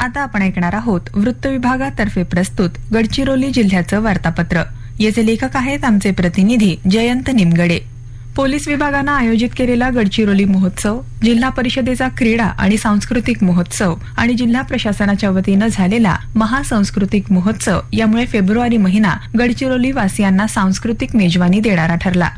आता आपण ऐकणार आहोत वृत्त विभागातर्फे प्रस्तुत गडचिरोली जिल्ह्याचं वार्तापत्र. याचे लेखक आहेत आमचे प्रतिनिधी जयंत निमगडे. पोलीस विभागानं आयोजित केलेला गडचिरोली महोत्सव जिल्हा परिषदेचा क्रीडा आणि सांस्कृतिक महोत्सव आणि जिल्हा प्रशासनाच्या वतीनं झालेला महासांस्कृतिक महोत्सव यामुळे फेब्रुवारी महिना गडचिरोली वासियांना सांस्कृतिक मेजवानी देणारा ठरला.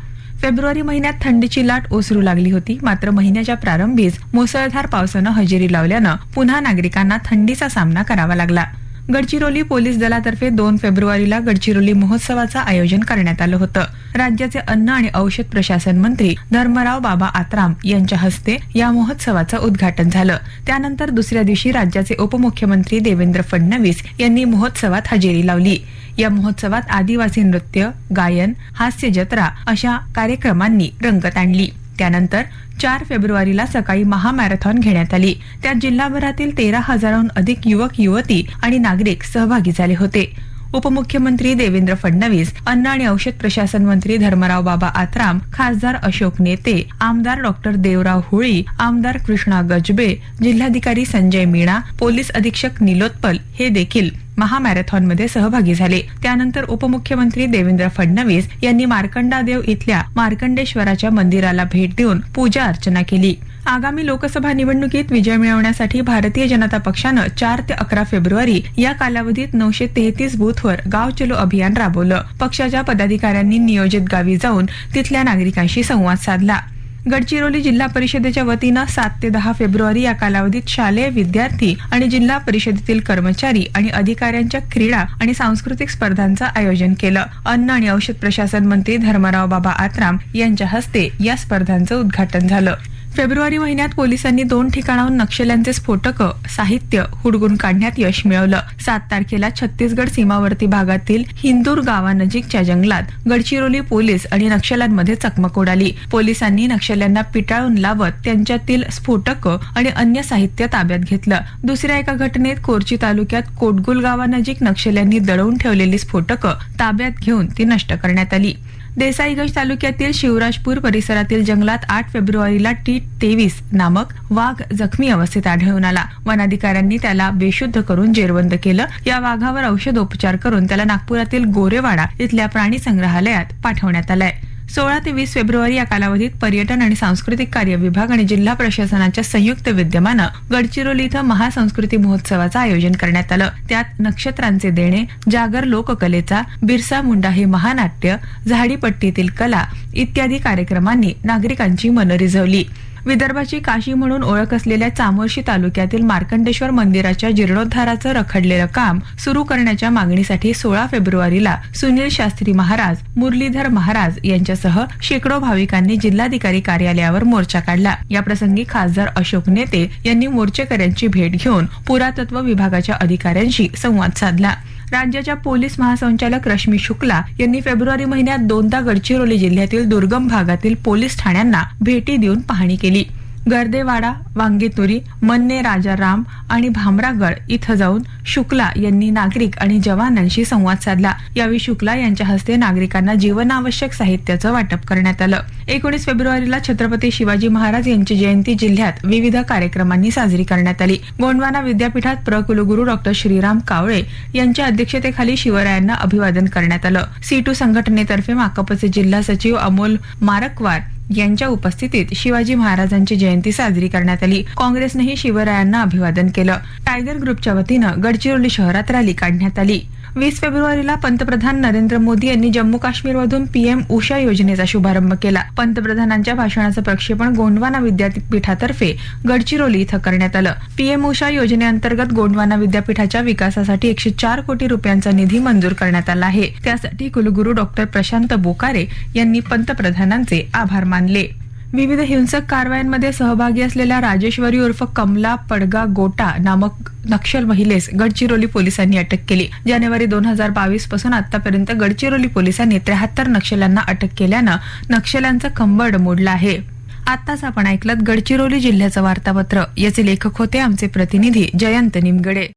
फेब्रुवारी महिन्यात थंडीची लाट ओसरू लागली होती. मात्र महिन्याच्या प्रारंभीच मुसळधार पावसानं हजेरी लावल्यानं पुन्हा नागरिकांना थंडीचा सामना करावा लागला. गडचिरोली पोलीस दलातर्फे दोन फेब्रुवारीला गडचिरोली महोत्सवाचं आयोजन करण्यात आलं होतं. राज्याचे अन्न आणि औषध प्रशासन मंत्री धर्मराव बाबा आत्राम यांच्या हस्ते या महोत्सवाचं उद्घाटन झालं. त्यानंतर दुसऱ्या दिवशी राज्याचे उपमुख्यमंत्री देवेंद्र फडणवीस यांनी महोत्सवात हजेरी लावली. या महोत्सवात आदिवासी नृत्य गायन हास्य जत्रा अशा कार्यक्रमांनी रंगत आणली. त्यानंतर चार फेब्रुवारीला सकाळी महामॅरेथॉन घेण्यात आली. त्यात जिल्हाभरातील तेरा हजारांहून अधिक युवक युवती आणि नागरिक सहभागी झाले होते. उपमुख्यमंत्री देवेंद्र फडणवीस अन्न आणि औषध प्रशासन मंत्री धर्मराव बाबा आत्राम खासदार अशोक नेते आमदार डॉक्टर देवराव होळी आमदार कृष्णा गजबे जिल्हाधिकारी संजय मीणा पोलीस अधीक्षक निलोत्पल हे देखील महामॅरेथॉनमध्ये सहभागी झाले. त्यानंतर उपमुख्यमंत्री देवेंद्र फडणवीस यांनी मार्कंडादेव इथल्या मार्कंडेश्वराच्या मंदिराला भेट देऊन पूजा अर्चना केली. आगामी लोकसभा निवडणुकीत विजय मिळवण्यासाठी भारतीय जनता पक्षानं चार ते अकरा फेब्रुवारी या कालावधीत नऊशे तेहतीस बूथवर गाव चलो अभियान राबवलं. पक्षाच्या पदाधिकाऱ्यांनी नियोजित गावी जाऊन तिथल्या नागरिकांशी संवाद साधला. गडचिरोली जिल्हा परिषदेच्या वतीनं सात ते दहा फेब्रुवारी या कालावधीत शालेय विद्यार्थी आणि जिल्हा परिषदेतील कर्मचारी आणि अधिकाऱ्यांच्या क्रीडा आणि सांस्कृतिक स्पर्धांचं आयोजन केलं. अन्न आणि औषध प्रशासन मंत्री धर्मराव बाबा आत्राम यांच्या हस्ते या स्पर्धांचं उद्घाटन झालं. फेब्रुवारी महिन्यात पोलिसांनी दोन ठिकाणाहून नक्षल्यांचे स्फोटक साहित्य हुडगून काढण्यात यश मिळवलं. सात तारखेला छत्तीसगड सीमावर्ती भागातील हिंदूर गावानजीकच्या जंगलात गडचिरोली पोलीस आणि नक्षल्यांमध्ये चकमक उडाली. पोलिसांनी नक्षल्यांना पिटाळून लावत त्यांच्यातील स्फोटक आणि अन्य साहित्य ताब्यात घेतलं. दुसऱ्या एका घटनेत कोरची तालुक्यात कोटगुल गावानजीक नक्षल्यांनी दडवून ठेवलेली स्फोटकं ताब्यात घेऊन ती नष्ट करण्यात आली. देसाईगंज तालुक्यातील शिवराजपूर परिसरातील जंगलात आठ फेब्रुवारीला टी तेवीस नामक वाघ जखमी अवस्थेत आढळून आला. वनाधिकाऱ्यांनी त्याला बेशुद्ध करून जेरबंद केलं. या वाघावर औषधोपचार करून त्याला नागपुरातील गोरेवाडा इथल्या प्राणी संग्रहालयात पाठवण्यात आलाय. सोळा ते वीस फेब्रुवारी या कालावधीत पर्यटन आणि सांस्कृतिक कार्य विभाग आणि जिल्हा प्रशासनाच्या संयुक्त विद्यमानं गडचिरोली इथं महासंस्कृती महोत्सवाचं आयोजन करण्यात आलं. त्यात नक्षत्रांचे देणे जागर लोककलेचा बिरसा मुंडा हे महानाट्य झाडीपट्टीतील कला इत्यादी कार्यक्रमांनी नागरिकांची मनं रिझवली. विदर्भाची काशी म्हणून ओळख असलेल्या चामोर्शी तालुक्यातील मार्कंडेश्वर मंदिराच्या जीर्णोद्धाराचं रखडलेलं काम सुरू करण्याच्या मागणीसाठी सोळा फेब्रुवारीला सुनील शास्त्री महाराज मुरलीधर महाराज यांच्यासह शेकडो भाविकांनी जिल्हाधिकारी कार्यालयावर मोर्चा काढला. याप्रसंगी खासदार अशोक नेते यांनी मोर्चेकऱ्यांची भेट घेऊन पुरातत्व विभागाच्या अधिकाऱ्यांशी संवाद साधला. राज्याच्या पोलीस महासंचालक रश्मी शुक्ला यांनी फेब्रुवारी महिन्यात दोनदा गडचिरोली जिल्ह्यातील दुर्गम भागातील पोलीस ठाण्यांना भेटी देऊन पाहणी केली. गर्देवाडा वांगेतुरी मन्ने राजाराम आणि भामरागड इथं जाऊन शुक्ला यांनी नागरिक आणि जवानांशी संवाद साधला. यावेळी शुक्ला यांच्या हस्ते नागरिकांना जीवनावश्यक साहित्याचं वाटप करण्यात आलं. एकोणीस फेब्रुवारीला छत्रपती शिवाजी महाराज यांची जयंती जिल्ह्यात विविध कार्यक्रमांनी साजरी करण्यात आली. गोंडवाना विद्यापीठात प्र कुलगुरू डॉक्टर श्रीराम कावळे यांच्या अध्यक्षतेखाली शिवरायांना अभिवादन करण्यात आलं. सी टू संघटनेतर्फे माकपचे जिल्हा सचिव अमोल मारकवार यांच्या उपस्थितीत शिवाजी महाराजांची जयंती साजरी करण्यात आली. काँग्रेसनेही शिवरायांना अभिवादन केलं. टायगर ग्रुपच्या वतीनं गडचिरोली शहरात रॅली काढण्यात आली. वीस फेब्रुवारीला पंतप्रधान नरेंद्र मोदी यांनी जम्मू काश्मीरमधून पीएम उषा योजनेचा शुभारंभ केला. पंतप्रधानांच्या भाषणाचं प्रक्षेपण गोंडवाना विद्यापीठातर्फे गडचिरोली इथं करण्यात आलं. पीएम उषा योजनेअंतर्गत गोंडवाना विद्यापीठाच्या विकासासाठी एकशे चार कोटी रुपयांचा निधी मंजूर करण्यात आला आहे. त्यासाठी कुलगुरू डॉक्टर प्रशांत बोकारे यांनी पंतप्रधानांचे आभार मानले. विविध हिंसक कारवायांमध्ये सहभागी असलेल्या राजेश्वरी उर्फ कमला पडगा गोटा नामक नक्षल महिलेस गडचिरोली पोलिसांनी अटक केली. जानेवारी दोन हजार बावीसपासून आतापर्यंत गडचिरोली पोलिसांनी त्र्याहत्तर नक्षल्यांना अटक केल्यानं नक्षल्यांचं खंबड मोडलं आहे. आताच आपण ऐकलं गडचिरोली जिल्ह्याचं वार्तापत्र. याचे लेखक होते आमचे प्रतिनिधी जयंत निमगडे.